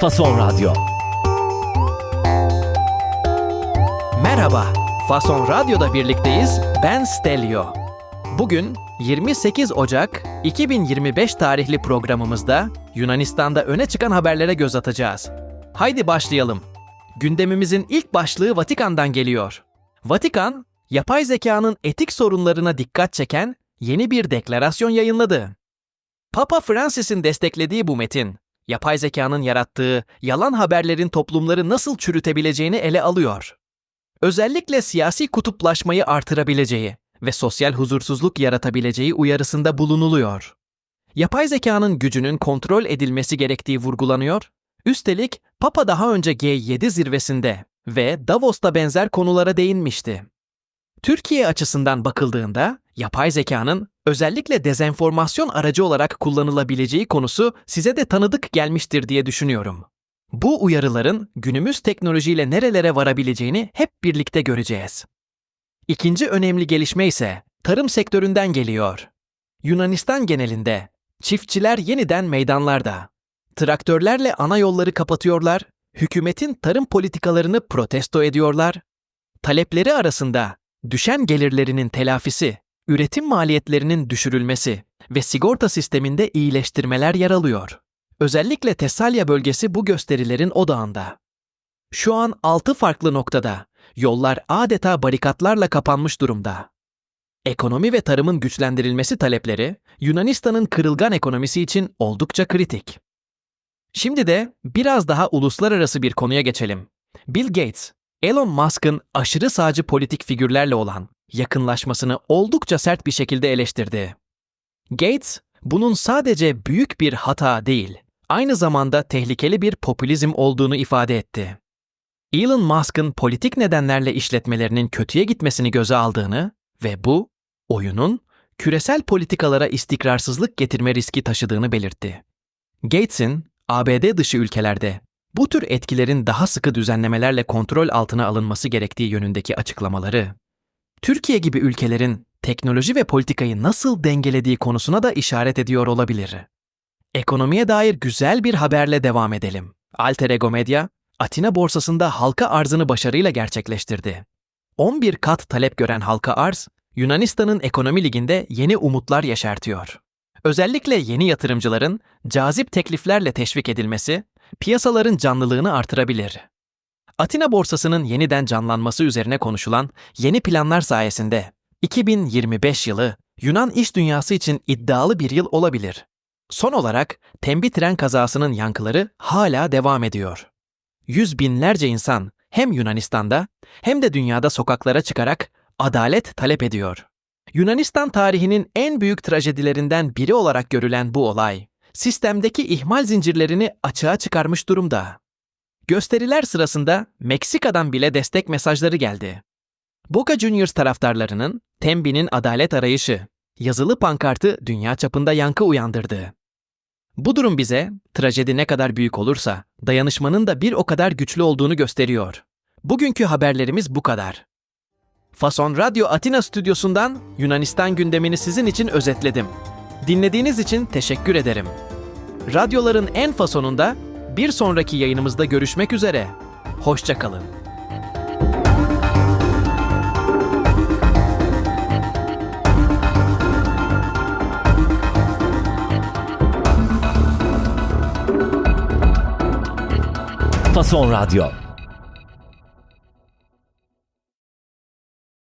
Fason Radyo. Merhaba, Fason Radyo'da birlikteyiz. Ben Stelio. Bugün 28 Ocak 2025 tarihli programımızda Yunanistan'da öne çıkan haberlere göz atacağız. Haydi başlayalım. Gündemimizin ilk başlığı Vatikan'dan geliyor. Vatikan, yapay zekanın etik sorunlarına dikkat çeken yeni bir deklarasyon yayınladı. Papa Francis'in desteklediği bu metin, yapay zekanın yarattığı yalan haberlerin toplumları nasıl çürütebileceğini ele alıyor. Özellikle siyasi kutuplaşmayı artırabileceği ve sosyal huzursuzluk yaratabileceği uyarısında bulunuluyor. Yapay zekanın gücünün kontrol edilmesi gerektiği vurgulanıyor. Üstelik Papa daha önce G7 zirvesinde ve Davos'ta benzer konulara değinmişti. Türkiye açısından bakıldığında yapay zekanın özellikle dezenformasyon aracı olarak kullanılabileceği konusu size de tanıdık gelmiştir diye düşünüyorum. Bu uyarıların günümüz teknolojiyle nerelere varabileceğini hep birlikte göreceğiz. İkinci önemli gelişme ise tarım sektöründen geliyor. Yunanistan genelinde çiftçiler yeniden meydanlarda. Traktörlerle ana yolları kapatıyorlar, hükümetin tarım politikalarını protesto ediyorlar. Talepleri arasında düşen gelirlerinin telafisi, üretim maliyetlerinin düşürülmesi ve sigorta sisteminde iyileştirmeler yer alıyor. Özellikle Tesalya bölgesi bu gösterilerin odağında. Şu an 6 farklı noktada yollar adeta barikatlarla kapanmış durumda. Ekonomi ve tarımın güçlendirilmesi talepleri Yunanistan'ın kırılgan ekonomisi için oldukça kritik. Şimdi de biraz daha uluslararası bir konuya geçelim. Bill Gates, Elon Musk'ın aşırı sağcı politik figürlerle olan yakınlaşmasını oldukça sert bir şekilde eleştirdi. Gates, bunun sadece büyük bir hata değil, aynı zamanda tehlikeli bir popülizm olduğunu ifade etti. Elon Musk'ın politik nedenlerle işletmelerinin kötüye gitmesini göze aldığını ve bu, oyunun küresel politikalara istikrarsızlık getirme riski taşıdığını belirtti. Gates'in ABD dışı ülkelerde bu tür etkilerin daha sıkı düzenlemelerle kontrol altına alınması gerektiği yönündeki açıklamaları, Türkiye gibi ülkelerin teknoloji ve politikayı nasıl dengelediği konusuna da işaret ediyor olabilir. Ekonomiye dair güzel bir haberle devam edelim. Alter Ego Medya, Atina borsasında halka arzını başarıyla gerçekleştirdi. 11 kat talep gören halka arz, Yunanistan'ın ekonomi liginde yeni umutlar yaşartıyor. Özellikle yeni yatırımcıların cazip tekliflerle teşvik edilmesi, piyasaların canlılığını artırabilir. Atina borsasının yeniden canlanması üzerine konuşulan yeni planlar sayesinde 2025 yılı Yunan iş dünyası için iddialı bir yıl olabilir. Son olarak Tembi tren kazasının yankıları hala devam ediyor. Yüz binlerce insan hem Yunanistan'da hem de dünyada sokaklara çıkarak adalet talep ediyor. Yunanistan tarihinin en büyük trajedilerinden biri olarak görülen bu olay, sistemdeki ihmal zincirlerini açığa çıkarmış durumda. Gösteriler sırasında Meksika'dan bile destek mesajları geldi. Boca Juniors taraftarlarının Tembi'nin adalet arayışı, yazılı pankartı dünya çapında yankı uyandırdı. Bu durum bize trajedi ne kadar büyük olursa dayanışmanın da bir o kadar güçlü olduğunu gösteriyor. Bugünkü haberlerimiz bu kadar. Fason Radyo Atina stüdyosundan Yunanistan gündemini sizin için özetledim. Dinlediğiniz için teşekkür ederim. Radyoların en fasonunda bir sonraki yayınımızda görüşmek üzere. Hoşça kalın. Fason Radyo.